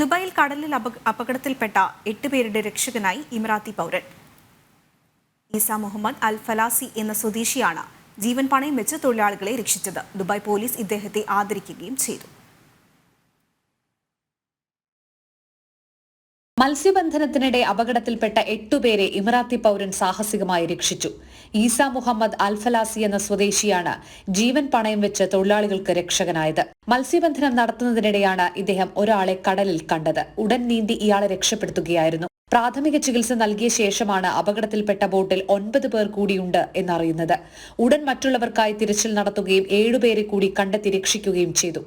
ദുബായിൽ കടലിൽ അപകടത്തിൽപ്പെട്ട എട്ട് പേരുടെ രക്ഷകനായി ഇമറാത്തി പൗരൻ. ഈസ മുഹമ്മദ് അൽ ഫലാസി എന്ന സ്വദേശിയാണ് ജീവൻ പണയം വെച്ച് തൊഴിലാളികളെ രക്ഷിച്ചത്. ദുബായ് പോലീസ് ഇദ്ദേഹത്തെ ആദരിക്കുകയും ചെയ്തു. മത്സ്യബന്ധനത്തിനിടെ അപകടത്തിൽപ്പെട്ട എട്ടുപേരെ ഇമറാത്തി പൗരൻ സാഹസികമായി രക്ഷിച്ചു. ഈസ മുഹമ്മദ് അൽഫലാസി എന്ന സ്വദേശിയാണ് ജീവൻ പണയം വെച്ച് തൊഴിലാളികൾക്ക് രക്ഷകനായത്. മത്സ്യബന്ധനം നടത്തുന്നതിനിടെയാണ് ഇദ്ദേഹം ഒരാളെ കടലിൽ കണ്ടത്. ഉടൻ നീന്തി ഇയാളെ രക്ഷപ്പെടുത്തുകയായിരുന്നു. പ്രാഥമിക ചികിത്സ നൽകിയ ശേഷമാണ് അപകടത്തിൽപ്പെട്ട ബോട്ടിൽ ഒൻപത് പേർ കൂടിയുണ്ട് എന്നറിയുന്നത്. ഉടൻ മറ്റുള്ളവർക്കായി തിരച്ചിൽ നടത്തുകയും ഏഴുപേരെ കൂടി കണ്ടെത്തി രക്ഷിക്കുകയും ചെയ്തു.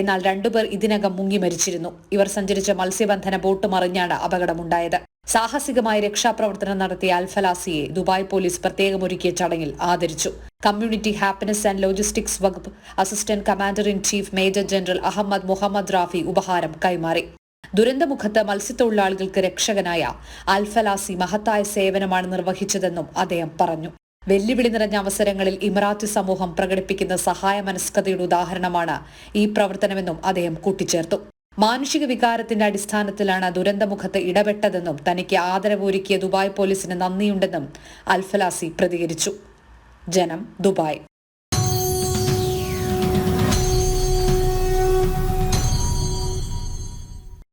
എന്നാൽ രണ്ടുപേർ ഇതിനകം മുങ്ങി മരിച്ചിരുന്നു. ഇവർ സഞ്ചരിച്ച മത്സ്യബന്ധന ബോട്ട് മറിഞ്ഞാണ് അപകടമുണ്ടായത്. സാഹസികമായി രക്ഷാപ്രവർത്തനം നടത്തിയ അൽഫലാസിയെ ദുബായ് പോലീസ് പ്രത്യേകമൊരുക്കിയ ചടങ്ങിൽ ആദരിച്ചു. കമ്മ്യൂണിറ്റി ഹാപ്പിനെസ് ആൻഡ് ലോജിസ്റ്റിക്സ് വകുപ്പ് assistant commander in chief major general Ahmed Mohammed Rafi ഉപഹാരം കൈമാറി. ദുരന്തമുഖത്ത് മത്സ്യത്തൊഴിലാളികൾക്ക് രക്ഷകനായ അൽഫലാസി മഹത്തായ സേവനമാണ് നിർവഹിച്ചതെന്നും അദ്ദേഹം പറഞ്ഞു. വെല്ലുവിളി നിറഞ്ഞ അവസരങ്ങളിൽ ഇമറാത്തി സമൂഹം പ്രകടിപ്പിക്കുന്ന സഹായ മനസ്കതയുടെ ഉദാഹരണമാണ് ഈ പ്രവർത്തനമെന്നും അദ്ദേഹം കൂട്ടിച്ചേർത്തു. മാനുഷിക വികാരത്തിന്റെ അടിസ്ഥാനത്തിലാണ് ദുരന്തമുഖത്ത് ഇടപെട്ടതെന്നും തനിക്ക് ആദരവൊരുക്കിയ ദുബായ് പോലീസിന് നന്ദിയുണ്ടെന്നും അൽഫലാസി പ്രതികരിച്ചു. ജനം ദുബായ്.